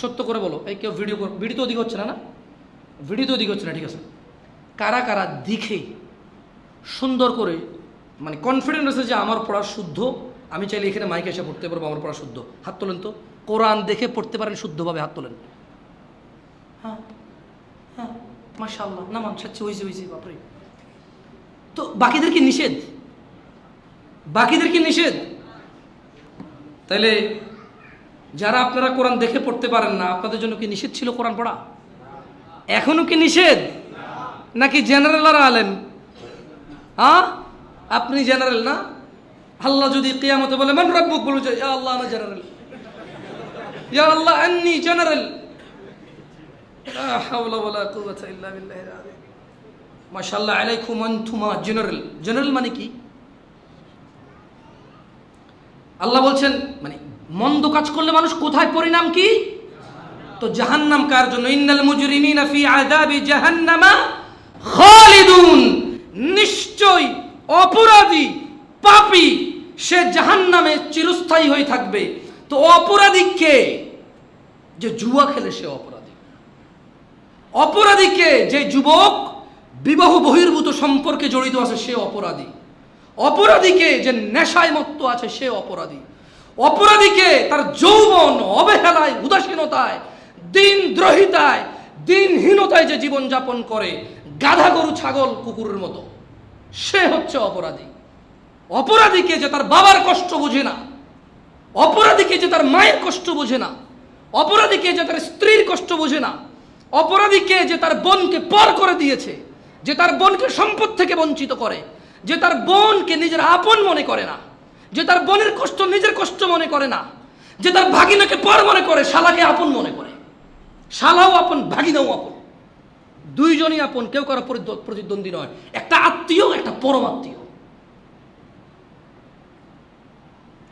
সত্য করে বলো, এই কেউ ভিডিও ভিডিও তো ওদিকে হচ্ছে না না? ভিডিও তো ওদিকে হচ্ছে না, ঠিক আছে? কারা কারা দিখে, সুন্দর করে মানে কনফিডেন্ট আছে যে আমার পড়া শুদ্ধ, আমি চাইলে এখানে মাইকে এসে পড়তে পারব, আমার পড়া শুদ্ধ। হাত তোলেন তো। কোরআন দেখে পড়তে পারেন, শুদ্ধভাবে হাত তোলেন। হ্যাঁ হ্যাঁ মাশাল্লাহ না মান সাচ্ছি হয়েছে হয়েছে বাপরে। তো বাকিদের কি নিষেধ? বাকিদের কি নিষেধ? তাইলে যারা আপনারা কোরআন দেখে পড়তে পারেন না, আপনাদের জন্য কি নিষেধ ছিল কোরআন পড়া? এখনও কি নিষেধ? নাকি জেনারেল আর আলেম? হ্যাঁ? আপনি জেনারেল না? আল্লাহ যদি কিয়ামতে বলে, মান রব্বুক? বলু যে আল্লাহ আনা জেনারেল ইয়া আল্লাহ, আন্নি জেনারেল বিল্লাহিল আলাইকুম আনতুমা জেনারেল জেনারেল মানে কি? আল্লাহ বলছেন মানে মন্দ কাজ করলে মানুষ কোথায় পরিণাম কি? তো জাহান্নাম কার জন্য? ইন্নাল মুজরিমিনা ফি আযাবি জাহান্নামা খালিদুন। নিশ্চয় অপরাধী পাপী সে জাহান্নামে চিরস্থায়ী হয়ে থাকবে। তো অপরাধী কে? যে জুয়া খেলে সে অপরাধী। অপরাধীকে যে যুবক বিবাহ বহির্ভূত সম্পর্কে জড়িত আছে সে অপরাধী। অপরাধীকে যে নেশায় মত্ত আছে সে অপরাধী। অপরাধীকে তার যৌবন, অবহেলায়, উদাসীনতায়, দিন দ্রোহিতায়, দিনহীনতায় যে জীবন যাপন করে, গাধা গরু, ছাগল, কুকুরের মতো। সে হচ্ছে অপরাধী। অপরাধীকে যে তার বাবার কষ্ট বোঝে না, অপরাধীকে যে তার মায়ের কষ্ট বোঝে না, অপরাধীকে যে তার স্ত্রীর কষ্ট বোঝে না, অপরাধীকে যে তার বোনকে পর করে দিয়েছে, যে তার বোনকে সম্পদ থেকে বঞ্চিত করে, যে তার বোনকে নিজের আপন মনে করে না যে তার বোনের কষ্ট নিজের কষ্ট মনে করে না, যে তার ভাগিনাকে পর মনে করে, শালাকে আপন মনে করে। শালাও আপন, ভাগিনাও আপন। দুইজনই আপন, কেউ কারও প্রতিদ্বন্দ্বী নয়। একটা আত্মীয়, একটা পরম আত্মীয়।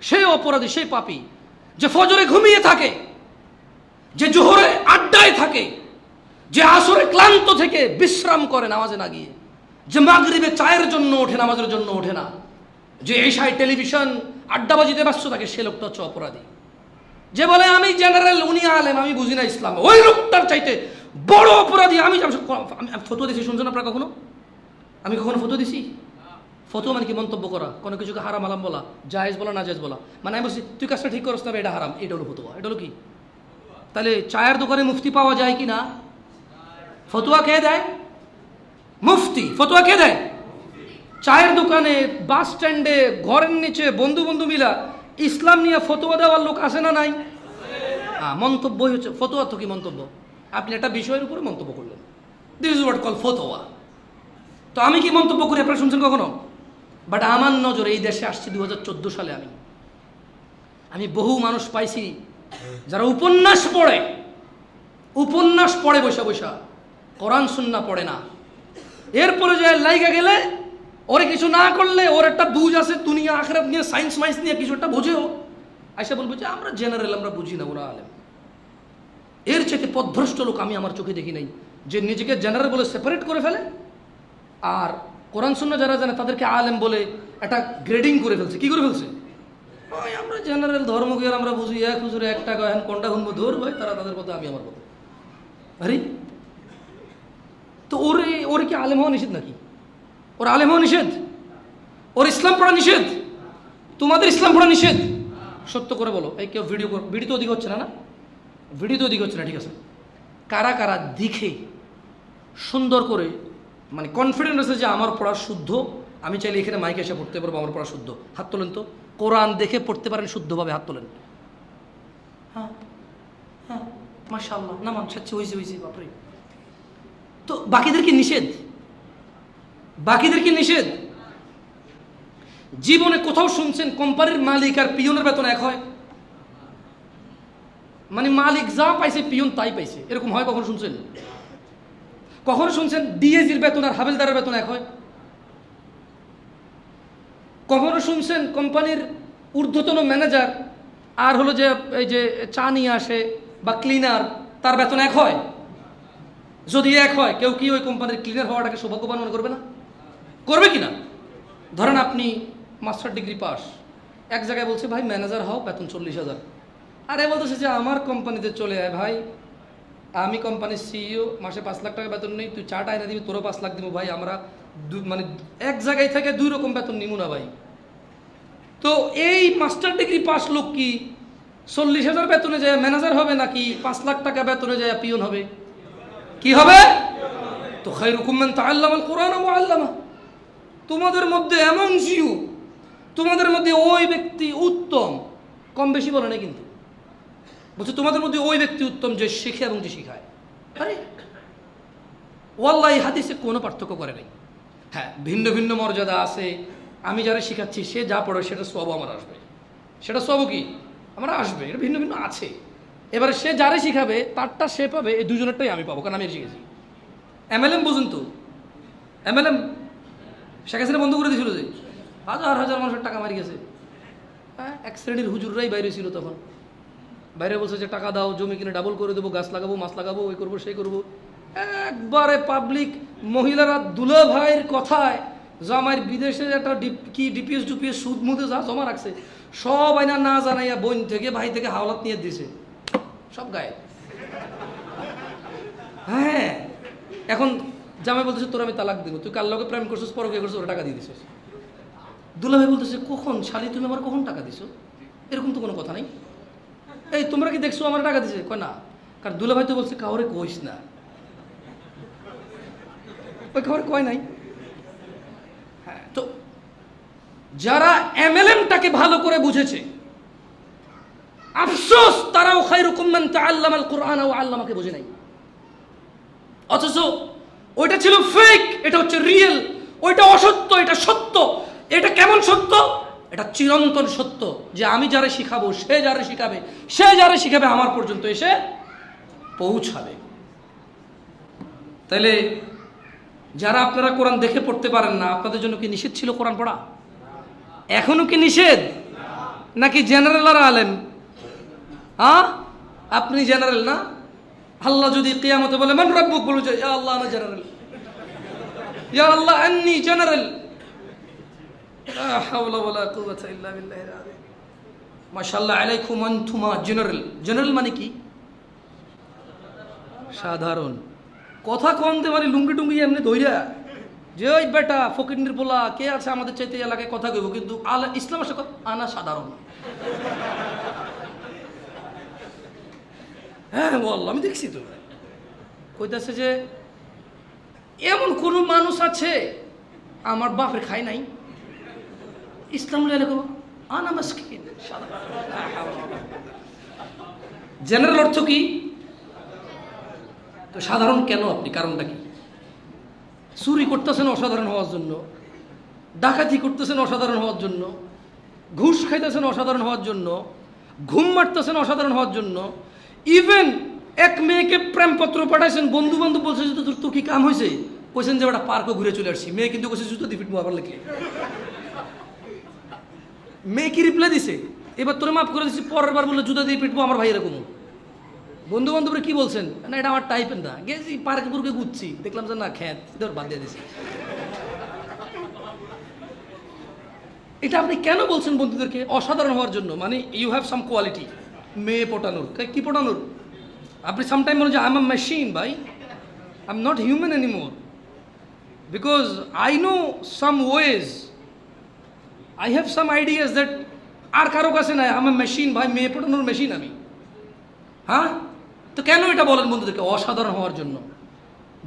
সে অপরাধী সেই পাপী, যে ফজরে ঘুমিয়ে থাকে, যে জোহরে আড্ডায় থাকে, যে আসরে ক্লান্ত থেকে বিশ্রাম করে নামাজে না গিয়ে, যে মাগরিবে চায়ের জন্য ওঠে, নামাজের জন্য ওঠে না। যে এশায় টেলিভিশন আড্ডাবাজিতে ব্যস্ত থাকে সে লোকটা হচ্ছে অপরাধী। যে বলে, আমি জেনারেল উনি আলেম, আমি বুঝি না ইসলাম। ওই লোকটার চাইতে বড় অপরাধী, আমি আমি ফটো দিছি, শুনছেন আপনারা কখনো? আমি কখনো ফটো দিছি? ফটো মানে কি মন্তব্য করা? কোনো কিছুকে হারাম আলাম বলা, জায়েজ বলা না জায়েজ বলা। মানে আমি বলছি, তুই কাজটা ঠিক করছ না এটা হারাম। এটা হলো ফতোয়া। এটা হলো কি? তাহলে চায়ের দোকানে মুফতি পাওয়া যায় কি না? ফতোয়া কে দেয়? মুফতি। ফতোয়া কে দেয়? চায়ের দোকানে, বাস স্ট্যান্ডে, ঘরের নিচে বন্ধু বন্ধু মিলা ইসলাম নিয়ে ফতোয়া দেওয়ার লোক আসে না নাই? হ্যাঁ মন্তব্যই হচ্ছে ফতোয়া তো কি মন্তব্য? আপনি একটা বিষয়ের উপরে মন্তব্য করলেন। দিস ইজ হোয়াট কল ফতোয়া। তো আমি কি মন্তব্য করি আপনারা শুনছেন কখনো? বাট আমার নজরে এই দেশে আসছি দু হাজার চোদ্দ সালে আমি। আমি বহু মানুষ পাইছি যারা উপন্যাস পড়ে। উপন্যাস পড়ে বৈশা বৈশা কোরআন সুন্না পড়ে না। এরপরে যে লাইগা গেলে ওরে কিছু না করলে ওর একটা বুঝ আছে, দুনিয়া, আখরাত নিয়ে সায়েন্স মাইন্স নিয়ে কিছু একটা বোঝেও। আইসা বলব যে, আমরা জেনারেল আমরা বুঝি না, ওরা আলেম। এর চেয়ে পথভ্রষ্ট লোক আমি আমার চোখে দেখি নাই, যে নিজেকে জেনারেল বলে সেপারেট করে ফেলে, আর কোরআন শূন্য যারা জানে, তাদেরকে আলেম বলে একটা গ্রেডিং করে ফেলছে। কি করে ফেলছে? আমরা জেনারেল ধর্মকে আমরা বুঝি, এক হুজুরে এক টাকা, এখন কোনটা শুনব ধর ভাই, তারা তাদের কথা আমি আমার কথা আরে? তো ওরে ওরে কি আলেম হওয়া নিষেধ নাকি? ওর আলেম নিষেধ। ওর ইসলাম পড়া নিষেধ। তোমাদের ইসলাম পড়া নিষেধ। সত্য করে বলো। এই কেউ ভিডিও ভিডিও তো ওদিকে হচ্ছে না না? ভিডিও তো ওদিকে হচ্ছে না, ঠিক আছে? কারা কারা দিখে সুন্দর করে মানে কনফিডেন্ট আছে যে আমার পড়া শুদ্ধ, আমি চাইলে এখানে মাইকে এসে পড়তে পারব, আমার পড়া শুদ্ধ। হাত তোলেন তো। কোরআন দেখে পড়তে পারেন শুদ্ধভাবে, হাত তোলেন। হ্যাঁ হ্যাঁ মাশাল্লাহ না মান সাচ্ছি হয়েছে হয়েছে বাপরে। তো বাকিদের কি নিষেধ? বাকিদের কি নিষেধ? জীবনে কোথাও শুনছেন কোম্পানির মালিক আর পিয়নের বেতন এক হয়? মানে মালিক যা পাইছে পিয়ন তাই পাইছে। এরকম হয় কখনো শুনছেন? কখনো শুনছেন ডিএজির বেতন আর হাবেলদারের বেতন এক হয়? কখনো শুনছেন কোম্পানির ঊর্ধ্বতন ম্যানেজার আর হলো যে, এই যে চা নিয়ে আসে বা ক্লিনার, তার বেতন এক হয়? যদি এক হয়, কেউ কি ওই কোম্পানির ক্লিনার হওয়াটাকে সৌভাগ্যবান মনে করবে না? করবে কি না ধরেন আপনি মাস্টার ডিগ্রি পাস এক জায়গায় বলছে, ভাই ম্যানেজার হও, বেতন চল্লিশ হাজার। আরে বলতেছে যে, আমার কোম্পানিতে চলে আয় ভাই। আমি কোম্পানির সিইও মাসে পাঁচ লাখ টাকা বেতন নেই, তুই চাটা এনে দিবি, তোরও পাঁচ লাখ দিব ভাই। আমরা মানে এক জায়গায় থেকে দুই রকম বেতন নিমু না ভাই। তো এই মাস্টার ডিগ্রি পাস লোক কি চল্লিশ হাজার বেতনে যায় ম্যানেজার হবে নাকি পাঁচ লাখ টাকা বেতনে যায়, পিয়ন হবে? কি হবে? তো খাই রকমেন তা আল্লাহ কোরআন আল্লামা। তোমাদের মধ্যে এমন জিউ তোমাদের মধ্যে ওই ব্যক্তি উত্তম। কম বেশি বলে না কিন্তু। বলছে, তোমাদের মধ্যে ওই ব্যক্তি উত্তম যে শেখে এবং যে শিখায়। আরে, ওয়াল্লাহ হাদিসে কোনো পার্থক্য করে নাই। হ্যাঁ ভিন্ন ভিন্ন মর্যাদা আছে। আমি যারা শিখাচ্ছি, সে যা পড়ে সেটা সব আমার আসবে। সেটা সব কি? আমার আসবে, এটা ভিন্ন ভিন্ন আছে। এবারে সে যারে শিখাবে, তারটা সে পাবে, এই দুজনেরটাই আমি পাবো, কারণ আমি শিখেছি। এম এল এম বুঝুন তো। এমএলএম শেখ হাসিনা বন্ধ করে দিয়েছিল যে, হাজার হাজার মানুষের টাকা মারি গেছে। হ্যাঁ এক শ্রেণির হুজুররাই বাইরে ছিল তখন। বাইরে বলছে যে, টাকা দাও, জমি কিনে ডাবল করে দেবো, গাছ লাগাবো, মাছ লাগাবো, ওই করব, সেই করব। একবারে পাবলিক মহিলারা দুলা ভাইয়ের কথায়, জামাইয়ের বিদেশে একটা কি ডিপিএস, ডুপিএস সুদ মুদে যা জমা রাখছে, সব আইনা না জানাইয়া বোন থেকে, ভাই থেকে হাওলাত নিয়ে দিছে। সব গায়ে হ্যাঁ এখন জামাই বলতেছে, তোর আমি তালাক দিব। তুই কার লগে প্রেম করছিস পরকে করছিস, ওরা টাকা দিয়ে দিছিস? দুলাভাই বলতেছে, কখন? শালি, তুমি আমার কখন টাকা দিছো? এরকম তো কোনো কথা নাই। এই, তোমরা কি দেখছ আমার টাকা দিছে? কয়, না। কারণ দুলাভাই তো বলছে, কাউরে কইস না। ওই খবর কয় নাই? হ্যাঁ তো যারা এমএলএমটাকে ভালো করে বুঝেছে, আফসোস, তারাও খাইরুকুম মান তাআল্লামা আল কোরআন, ও আল্লামাকে বুঝে নাই। অথচ ওইটা ছিল ফেক এটা হচ্ছে রিয়েল ওইটা অসত্য, এটা সত্য। এটা কেমন সত্য? এটা চিরন্তন সত্য যে আমি যারা শিখাবো, সে যারা শিখাবে, সে যারা শিখাবে আমার পর্যন্ত এসে পৌঁছাবে। তাহলে যারা আপনারা কোরআন দেখে পড়তে পারেন না, আপনাদের জন্য কি নিষেধ ছিল কোরআন পড়া? এখনও কি নিষেধ? নাকি জেনারেল আর আলেম? হ্যাঁ আপনি জেনারেল না? আল্লাহ যদি কিয়ামতে বলে মান রাব্বুক? বলবে যে, আল্লাহ আনা জেনারেল। ইয়া আল্লাহ আন্নি জেনারেল। মাশাআল্লাহ আলাইকুম আনতুমা জেনারেল। জেনারেল মানে কি? সাধারণ। কথা কম দে মানে লুঙ্গি টুঙ্গি এমনি ধইরা? যে ওই বেটা ফকিন্দির পোলা কে আছে আমাদের চাইতে এলাকায় কথা কইব? কিন্তু আলা ইসলাম আসে কথা, আনা সাধারণ। হ্যাঁ বল আমি দেখছি তো। কইতাছে যে, এমন কোন মানুষ আছে, আমার বাপের খাই নাই। ইসলাম জেনারেল অর্থ কি? তো সাধারণ কেন আপনি? কারণটা কি? চুরি করতেছেন অসাধারণ হওয়ার জন্য, ডাকাতি করতেছেন অসাধারণ হওয়ার জন্য, ঘুষ খাইতেছেন অসাধারণ হওয়ার জন্য, ঘুম মারতেছেন অসাধারণ হওয়ার জন্য ইভেন এক মেয়েকে প্রেমপত্র পাঠাইছেন বন্ধু বান্ধব বলছে যে, তোর কি কাম হয়েছে কইছেন যে ওটা পার্কও ঘুরে চলে আসছি। মেয়ে কিন্তু কইছে, জুতো দিবি আবার লিখে মেয়ে কি রিপ্লাই দিছে? এবার তোরে মাফ করে দিচ্ছি পরের বার বললে জুতো দিয়ে পিটবো আমার ভাই এরকম বন্ধু বান্ধবরা কি বলছেন? না, এটা আমার টাইপের না। গেছি, পার্কে পুরকে ঘুরছি দেখলাম যে, না, খ্যাত। ধর বাদ দিয়ে দিছি। এটা আপনি কেন বলছেন বন্ধুদেরকে? অসাধারণ হওয়ার জন্য। মানে ইউ হ্যাভ সাম কোয়ালিটি মেয়ে পটানোর। কে- পটানোর? আপনি সামটাইম মনে হচ্ছে আই এম আ মেশিন ভাই। I am not human anymore because I know some ways I have some ideas that are কারও কাছে নাই। আমার মেশিন ভাই। মেয়ে পটানোর মেশিন আমি। হ্যাঁ? তো কেন এটা বলেন বন্ধুদেরকে? অসাধারণ হওয়ার জন্য।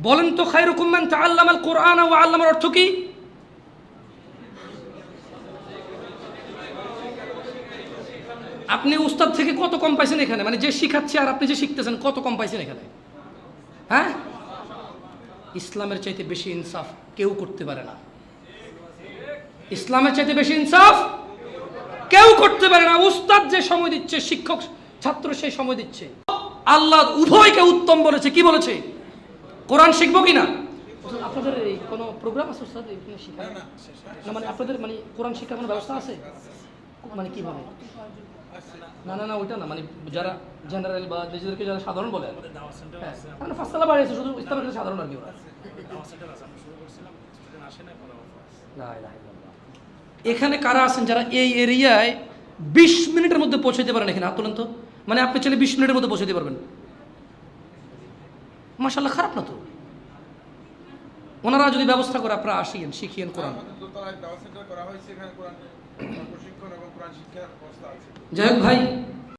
বলেন তো খাই রকম তাআল্লাম আল কোরআন, ও আল্লামার অর্থ কি? আপনি উস্তাদ থেকে কত কম পাইছেন এখানে? মানে যে শিখাচ্ছে আর আপনি যে শিখতেছেন, কত কম পাইছেন এখানে? হ্যাঁ? ইসলামের চাইতে বেশি ইনসাফ কেউ করতে পারে না। ইসলামের চাইতে বেশি ইনসাফ কেউ করতে পারে না। উস্তাদ যে সময় দিচ্ছে, শিক্ষক ছাত্র সেই সময় দিচ্ছে। আল্লাহ উভয়কে উত্তম বলেছে। কি বলেছে? কোরআন শিখব কি না আপনাদের এই কোনো প্রোগ্রাম আছে উস্তাদ? না মানে আপনাদের মানে কোরআন শিক্ষার কোনো ব্যবস্থা আছে? মানে কীভাবে? না না না ওইটা না মানে যারা জেনারেল বা নিজেদেরকে যারা সাধারণ বলে হ্যাঁ মানে ফাঁসতলা বাড়িয়েছে শুধু ইসলামের কাছে সাধারণ আর কি ওরা। এখানে কারা আছেন যারা এই এরিয়ায় বিশ মিনিটের মধ্যে পৌঁছাতে পারেন এখানে? হাত তো। মানে আপনি চাইলে বিশ মিনিটের মধ্যে দিতে পারবেন। মাসাল্লাহ খারাপ না তো? ওনারা যদি ব্যবস্থা করে আপনারা আসিয়েন শিখিয়েন কোরআন যাই হোক ভাই